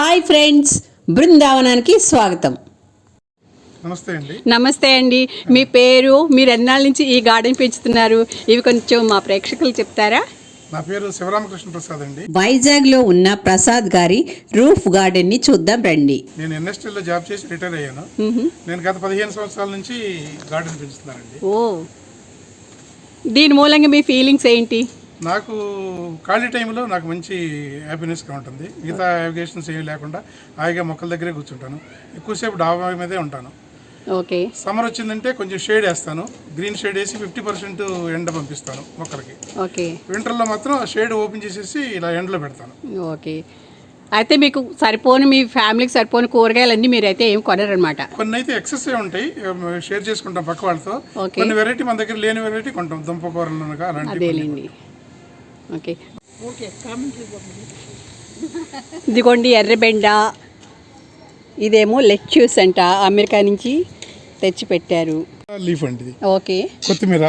Hi friends బృందావనానికి స్వాగతం. నమస్తే అండి. నమస్తే అండి. మీ పేరు మీరు ఎన్నాళ్ళ నుంచి ఈ గార్డెన్ పెంచుతున్నారు? ఇవి కొంచెం మా ప్రేక్షకులు చెప్తారా? నా పేరు శివరామకృష్ణ ప్రసాద్ అండి. వైజాగ్లో ఉన్న ప్రసాద్ గారి రూఫ్ గార్డెన్ని చూద్దాం రండి. నేను ఇండస్ట్రీలో జాబ్ చేసి రిటైర్ అయ్యాను. నేను గత పదిహేను సంవత్సరాల నుంచి గార్డెన్ పెంచుతున్నానండి. ఓ. దీని మూలంగా మీ ఫీలింగ్స్ ఏంటి? నాకు ఖాళీ టైంలో నాకు మంచి హ్యాపీనెస్గా ఉంటుంది. మిగతా అవిగేషన్స్ ఏమీ లేకుండా హాయిగా మొక్కల దగ్గరే కూర్చుంటాను. ఎక్కువసేపు డాబా మీదే ఉంటాను. ఓకే. సమ్మర్ వచ్చిందంటే కొంచెం షేడ్ వేస్తాను. గ్రీన్ షేడ్ వేసి ఫిఫ్టీ పర్సెంట్ ఎండ పంపిస్తాను మొక్కలకి. ఓకే. వింటర్లో మాత్రం షేడ్ ఓపెన్ చేసేసి ఇలా ఎండలో పెడతాను. ఓకే. అయితే మీకు సరిపోని మీ ఫ్యామిలీకి సరిపోని కూరగాయలన్నీ మీరైతే ఏం కొనరనమాట కొన్ని అయితే ఎక్సెస్ ఉంటాయి. షేర్ చేసుకుంటాం పక్క వాళ్ళతో. కొన్ని వెరైటీ మన దగ్గర లేని వెరైటీ కొంటాం. దుంప కూరలు అలాంటివి ఓకే. ఇదిగోండి ఎర్రబెండ. ఇదేమో లెచ్యూస్ అంట అమెరికా నుంచి తెచ్చి పెట్టారు లీఫ్ అండి ఇది ఓకే. కొత్తిమీర.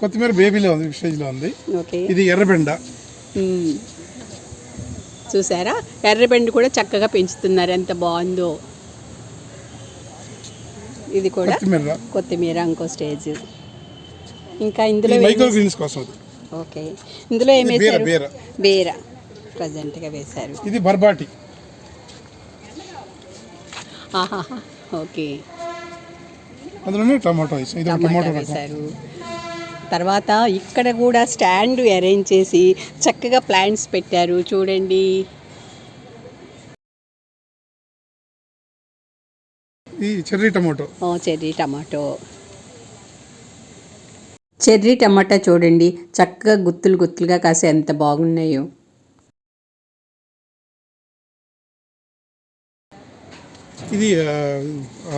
కొత్తిమీర బేబీలో ఉంది స్టేజ్లో ఉంది. ఓకే. ఇది ఎర్రబెండ. చూసారా? ఎర్రబెండి కూడా చక్కగా పెంచుతున్నారు ఎంత బాగుందో. ఇది కూడా కొత్తిమీర. కొత్తిమీర ఇంకో స్టేజ్. ఇంకా ఇందులో మైక్రో గ్రీన్స్ కోసం ఓకే. ఇందులో ఏం వేశారు? బీర. బీర. ప్రజెంట్గా వేశారు. ఇది బర్బాటి. ఓకే. అందులోనే టమాటో వేసాం ఇది టమాటా వేశారు. తర్వాత ఇక్కడ కూడా స్టాండ్ అరేంజ్ చేసి చక్కగా ప్లాంట్స్ పెట్టారు. చూడండి. ఈ cherry tomato. Cherry tomato. Cherry టమాటా చూడండి. చక్కగా గుత్తులు గుత్తులుగా కాసి ఎంత బాగున్నాయో. ఇది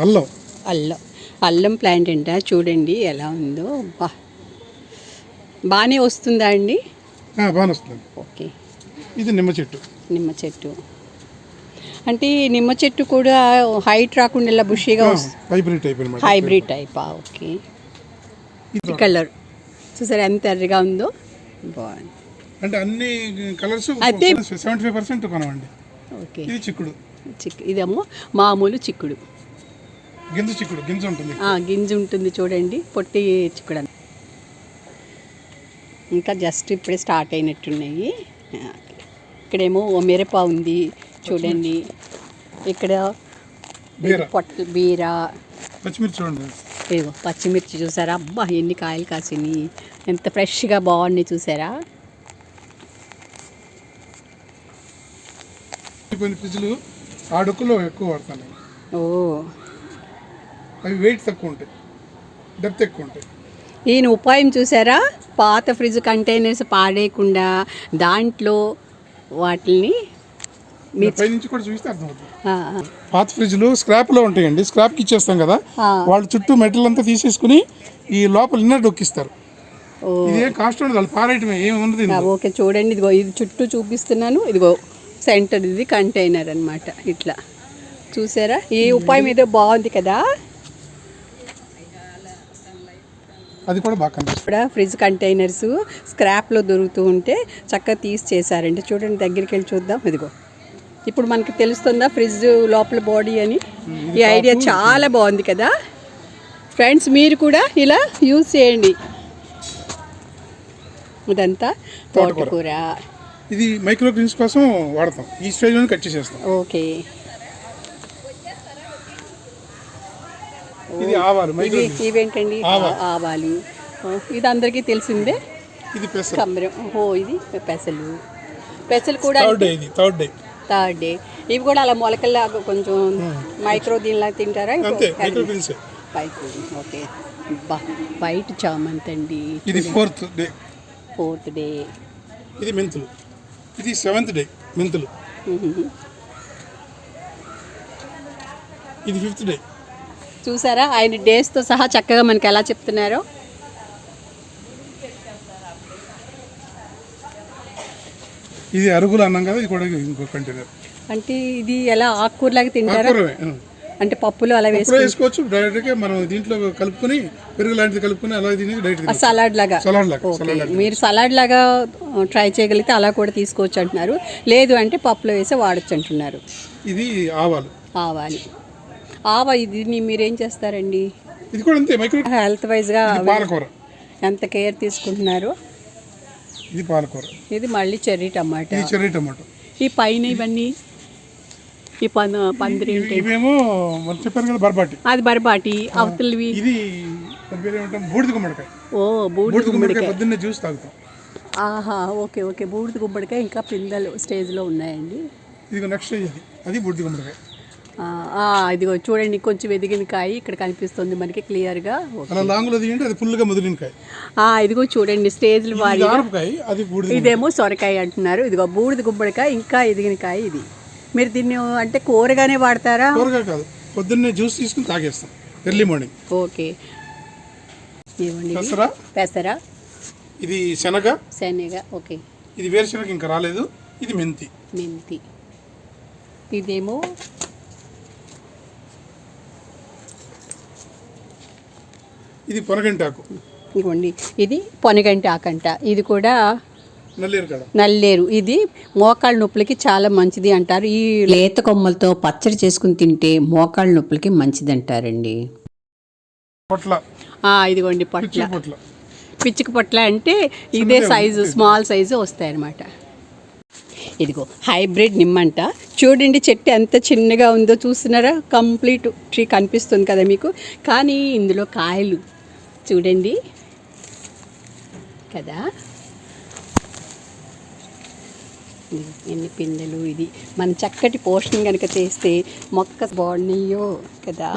అల్లం. అల్లం. అల్లం ప్లాంట్ అంట. చూడండి ఎలా ఉందో. బా. బాగానే వస్తుందా అండి? బాగానే వస్తుంది. ఓకే. ఇది నిమ్మ చెట్టు. నిమ్మ చెట్టు. అంటే నిమ్మ చెట్టు కూడా హైట్ రాకుండా ఇలా బుషీగా వస్తుంది హైబ్రిడ్ టైప్ హైబ్రిడ్ టైపా? ఓకే. ఈ కలర్. చూసారా ఎంత ఎర్రగా ఉందో? బాగుంది. అంటే అన్ని కలర్స్ అయితే- సెవెంటీ ఫైవ్ పర్సెంట్ కొనవండి. ఓకే. ఇది చిక్కుడు. చిక్ ఇదేమో మామూలు చిక్కుడు. గింజ చిక్కుడు గింజ ఉంటుంది. గింజ ఉంటుంది చూడండి పొట్టి చిక్కుడు అన్న. ఇంకా జస్ట్ ఇప్పుడే స్టార్ట్ అయినట్టున్నాయి. ఇక్కడేమో మిరప ఉంది చూడండి. ఇక్కడ బీర. పొట్ట బీర. పచ్చిమిర్చి చూడండి. ఇదిగో పచ్చిమిర్చి చూసారా? అబ్బా ఎన్ని కాయలు కాసినాయి. ఎంత ఫ్రెష్గా బాగున్నాయి చూసారా? ఆ డొక్కులో ఎక్కువ వాడతాను. ఓ. అవి వెయిట్ తక్కువ ఉంటాయి. డెప్త్ ఎక్కువ ఉంటాయి. ఈయన ఉపాయం చూసారా? పాత ఫ్రిడ్జ్ కంటైనర్స్ పాడేయకుండా దాంట్లో వాటిని పై నుంచి కూడా చూస్తే అర్థమవుతుంది. పాత ఫ్రిడ్జ్లు స్క్రాప్లో ఉంటాయండి. స్క్రాప్కి ఇచ్చేస్తాం కదా. వాళ్ళు చుట్టూ మెటల్ అంతా తీసేసుకుని ఈ లోపల ఇన్నర్ డొక్కిస్తారు. ఇది కాస్ట్ ఉండదు వాళ్ళు పారేయటమే. ఓకే చూడండి ఇదిగో ఇది చుట్టూ చూపిస్తున్నాను. ఇదిగో సెంటర్ ఇది కంటైనర్ అన్నమాట ఇట్లా. చూసారా? ఈ ఉపాయం ఏదో బాగుంది కదా. అది కూడా బాగా ఇక్కడ ఫ్రిడ్జ్ కంటైనర్స్ స్క్రాప్లో దొరుకుతూ ఉంటే చక్కగా తీసి చేశారండి. చూడండి దగ్గరికి వెళ్ళి చూద్దాం. ఇదిగో. ఇప్పుడు మనకి తెలుస్తుందా ఫ్రిడ్జ్ లోపల బాడీ అని? ఈ ఐడియా చాలా బాగుంది కదా? ఫ్రెండ్స్ మీరు కూడా ఇలా యూజ్ చేయండి. ఇదంతా తోటకూర. ఇది మైక్రో గ్రీన్స్ కోసం వాడతాం. ఈ స్టేజ్లో కట్ చేసేస్తాం. ఓకే. ఇది ఆవాలు ఇవేంటండి? ఆవాలు. ఇది అందరికీ తెలిసిందే? ఇది పెసర్ కమ్మరం. ఓ ఇది పెసలు. పెసలు కూడా థర్డ్ డే ఇది థర్డ్ డే. థర్డ్ డే ఇవి కూడా అలా మొలకల్లాగా కొంచెం మైక్రో దీనిలా తింటారా? ఓకే. వైట్ చామంతి అండి. ఇది ఫోర్త్ డే. Fourth day. ఇది మెంతులు. ఇది సెవెంత్ డే మెంతులు. ఇది ఫిఫ్త్ డే. చూసారా? ఆయన డేస్తో సహా చక్కగా మనకి ఎలా చెప్తున్నారో? ఇది అరుగులు అన్నాం కదా ఇది కూడా ఇంకో కంటైనర్. అంటే ఇది ఎలా ఆకుకూరలాగా తింటారా? అంటే పప్పులు అలా వేసి ఇప్పుడు వేసుకోవచ్చు డైరెక్ట్గా మనం దీంట్లో కలుపుకొని పెరుగు లాంటిది కలుపుకొని అలా తిని డైరెక్ట్ సలాడ్ లాగా? సలాడ్ లాగా ఓకే. సలాడ్ లాగా మీరు సలాడ్ లాగా ట్రై చేయగలిగితే అలా కూడా తీసుకోవచ్చు అంటున్నారు. లేదు అంటే పప్పులో వేసి వాడచ్చు అంటున్నారు. ఇది ఆవాలు. ఆవాలి. ఆవా ఇది మీరేం చేస్తారండి? ఇది కూడా అంతే మైక్రో హెల్త్ ఇది పాలకూర. ఎంత కేర్ తీసుకుంటున్నారు? ఇది పాలకూర. ఇది మళ్ళీ చెర్రీ టమాటా. ఇది చెర్రీ టమాటో. ఈ పైన ఇవన్నీ ఈ పన్ పందిరి? ఇవేమో మనం కదా బర్బాటి. అది బరబాటి అవతలవి. ఇది బూడిద గుమ్మడికాయ. ఓ బూడిద గుమ్మడికాయ పొద్దున్నే జ్యూస్ తాగుతాం. ఆహా ఓకే ఓకే. బూడిద గుమ్మడికాయ ఇంకా పిందెలు స్టేజ్లో ఉన్నాయండి. ఇది నెక్స్ట్ ఇది. అది బూడిద గుమ్మడికాయ. ఇదిగో చూడండి కొంచెం ఎదిగిన కాయ ఇక్కడ కనిపిస్తుంది మనకి క్లియర్గా లాంగులో తీయండి అది ఫుల్గా ఇదిగో చూడండి స్టేజ్లు వారి బూడిద ఇదేమో సొరకాయ అంటున్నారు. ఇదిగో బూడిద గుమ్మడికాయ ఇంకా ఎదిగిన కాయ ఇది. మీరు దీన్ని అంటే కూరగానే వాడతారా? కాదు పొద్దున్నే జ్యూస్ తీసుకుని తాగేస్తాం ఎర్లీ మార్నింగ్ ఓకే. పెసర? ఇది శనగ. శనగ ఓకే. ఇది వేరుశనగ ఇంకా రాలేదు ఇది మెంతి. మెంతి. ఇదేమో ఇది పొనగంటాకు ఇదిగోండి ఇది పొనగంటి ఆకంట. ఇది కూడా నల్లేరు ఇది మోకాళ్ళ నొప్పులకి చాలా మంచిది అంటారు. ఈ లేత కొమ్మలతో పచ్చడి చేసుకుని తింటే మోకాళ్ళ నొప్పులకి మంచిదంటారండి. పొట్ల. ఆ, ఇదిగోండి పొట్ల. పిచ్చుక పొట్ల. అంటే ఇదే సైజు స్మాల్ సైజు వస్తాయి అన్నమాట ఇదిగో హైబ్రిడ్ నిమ్మంట. చూడండి చెట్టు ఎంత చిన్నగా ఉందో చూస్తున్నారా? కంప్లీట్ ట్రీ కనిపిస్తుంది కదా మీకు. కానీ ఇందులో కాయలు చూడండి. కదా? ఎన్ని పిందెలు ఇది? మన చక్కటి పోషణ కనుక చేస్తే మొక్క బాగున్నాయో కదా?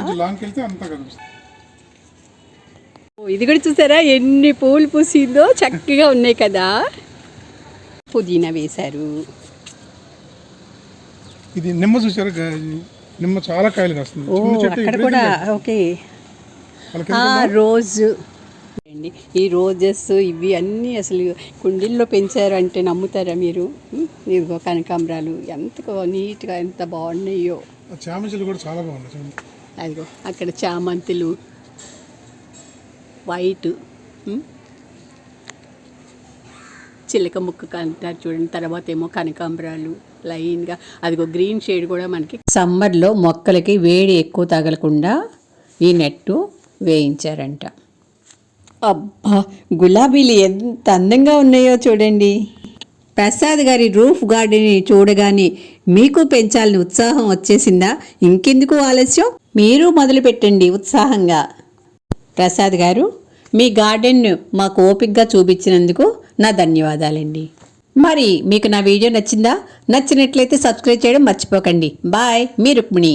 ఇది కూడా చూసారా? ఎన్ని పూలు పూసిందో? చక్కగా ఉన్నాయి కదా? పుదీనా వేశారు. ఇది నిమ్మ చూసారు? నిమ్మ చాలా కాయలు కాస్తుంది. అక్కడ కూడా. ఓకే. రోజ్. అండి ఈ రోజెస్ ఇవి అన్నీ అసలు కుండీల్లో పెంచారు అంటే నమ్ముతారా మీరు? ఇదిగో కనకాంబరాలు ఎంత నీట్గా ఎంత బాగున్నాయో. చామంతులు కూడా చాలా బాగున్నాయి అదిగో అక్కడ చామంతులు వైట్? చిలక ముక్క అంటారు చూడండి తర్వాత ఏమో కనకాంబరాలు లైన్గా. అదిగో గ్రీన్ షేడ్ కూడా మనకి. సమ్మర్లో మొక్కలకి వేడి ఎక్కువ తగలకుండా ఈ నెట్టు వేయించారంట. అబ్బా గులాబీలు ఎంత అందంగా ఉన్నాయో చూడండి. ప్రసాద్ గారి రూఫ్ గార్డెన్ని చూడగానే మీకు పెంచాలని ఉత్సాహం వచ్చేసిందా? ఇంకెందుకు ఆలస్యం? మీరు మొదలుపెట్టండి ఉత్సాహంగా. ప్రసాద్ గారు మీ గార్డెన్ను మాకు ఓపిక్గా చూపించినందుకు నా ధన్యవాదాలండి. మరి మీకు నా వీడియో నచ్చిందా? నచ్చినట్లయితే సబ్స్క్రైబ్ చేయడం మర్చిపోకండి. బాయ్ మీ రుక్మిణి.